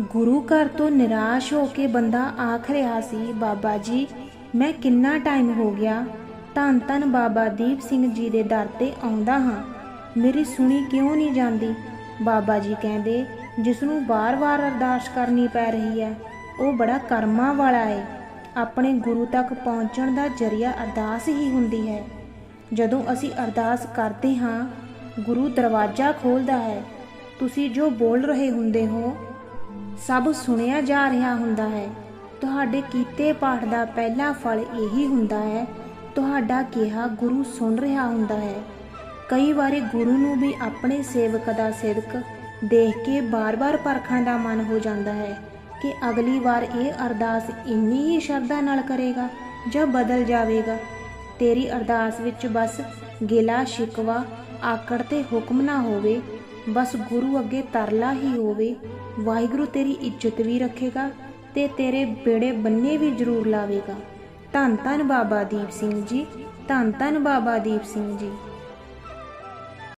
ਗੁਰੂ ਘਰ ਤੋਂ ਨਿਰਾਸ਼ ਹੋ ਕੇ ਬੰਦਾ ਆਖ ਰਿਹਾ ਸੀ, ਬਾਬਾ ਜੀ, ਮੈਂ ਕਿੰਨਾ ਟਾਈਮ ਹੋ ਗਿਆ? ਧੰਨ ਧੰਨ ਬਾਬਾ ਦੀਪ ਸਿੰਘ ਜੀ ਦੇ ਦਰ ਤੇ ਆਉਂਦਾ ਹਾਂ। ਮੇਰੀ ਸੁਣੀ ਕਿਉਂ ਨਹੀਂ ਜਾਂਦੀ? ਬਾਬਾ ਜੀ ਕਹਿੰਦੇ, ਜਿਸ ਨੂੰ ਵਾਰ-ਵਾਰ ਅਰਦਾਸ ਕਰਨੀ ਪੈ ਰਹੀ ਹੈ, ਉਹ ਬੜਾ ਕਰਮਾਂ ਵਾਲਾ ਹੈ ਆਪਣੇ ਗੁਰੂ ਤੱਕ ਪਹੁੰਚਣ ਦਾ ਜਰੀਆ ਅਰਦਾਸ ਹੀ ਹੁੰਦੀ ਹੈ। ਜਦੋਂ ਅਸੀਂ ਅਰਦਾਸ ਕਰਦੇ ਹਾਂ, ਗੁਰੂ ਦਰਵਾਜ਼ਾ ਖੋਲਦਾ ਹੈ। ਤੁਸੀਂ ਜੋ ਬੋਲ ਰਹੇ ਹੁੰਦੇ ਹੋ ਸਭ ਸੁਣਿਆ ਜਾ ਰਿਹਾ ਹੁੰਦਾ ਹੈ। ਤੁਹਾਡੇ ਕੀਤੇ ਪਾਠ ਦਾ ਪਹਿਲਾ ਫਲ ਇਹੀ ਹੁੰਦਾ ਹੈ। ਤੁਹਾਡਾ ਕਿਹਾ ਗੁਰੂ ਸੁਣ ਰਿਹਾ ਹੁੰਦਾ ਹੈ। ਕਈ ਵਾਰੀ ਗੁਰੂ ਨੂੰ ਵੀ ਆਪਣੇ ਸੇਵਕ ਦਾ ਸਿਦਕ ਦੇਖ ਕੇ ਬਾਰ-ਬਾਰ ਪਰਖਣ ਦਾ ਮਨ ਹੋ ਜਾਂਦਾ ਹੈ ਕਿ ਅਗਲੀ ਵਾਰ ਇਹ ਅਰਦਾਸ ਇੰਨੀ ਹੀ ਸ਼ਰਧਾ ਨਾਲ ਕਰੇਗਾ ਜਾਂ ਬਦਲ ਜਾਵੇਗਾ। ਤੇਰੀ ਅਰਦਾਸ ਵਿੱਚ ਬਸ ਗਿਲਾ ਸ਼ਿਕਵਾ ਆਕੜ ਤੇ ਹੁਕਮ ਨਾ ਹੋਵੇ ਬਸ ਗੁਰੂ ਅੱਗੇ ਤਰਲਾ ਹੀ ਹੋਵੇ। ਵਾਹਿਗੁਰੂ ਤੇਰੀ ਇੱਜ਼ਤ ਵੀ ਰੱਖੇਗਾ ਤੇ ਤੇਰੇ ਬੇੜੇ ਬੰਨੇ ਵੀ ਜ਼ਰੂਰ ਲਾਵੇਗਾ। ਧੰਨ ਧੰਨ ਬਾਬਾ ਦੀਪ ਸਿੰਘ ਜੀ, ਧੰਨ ਧੰਨ ਬਾਬਾ ਦੀਪ ਸਿੰਘ ਜੀ।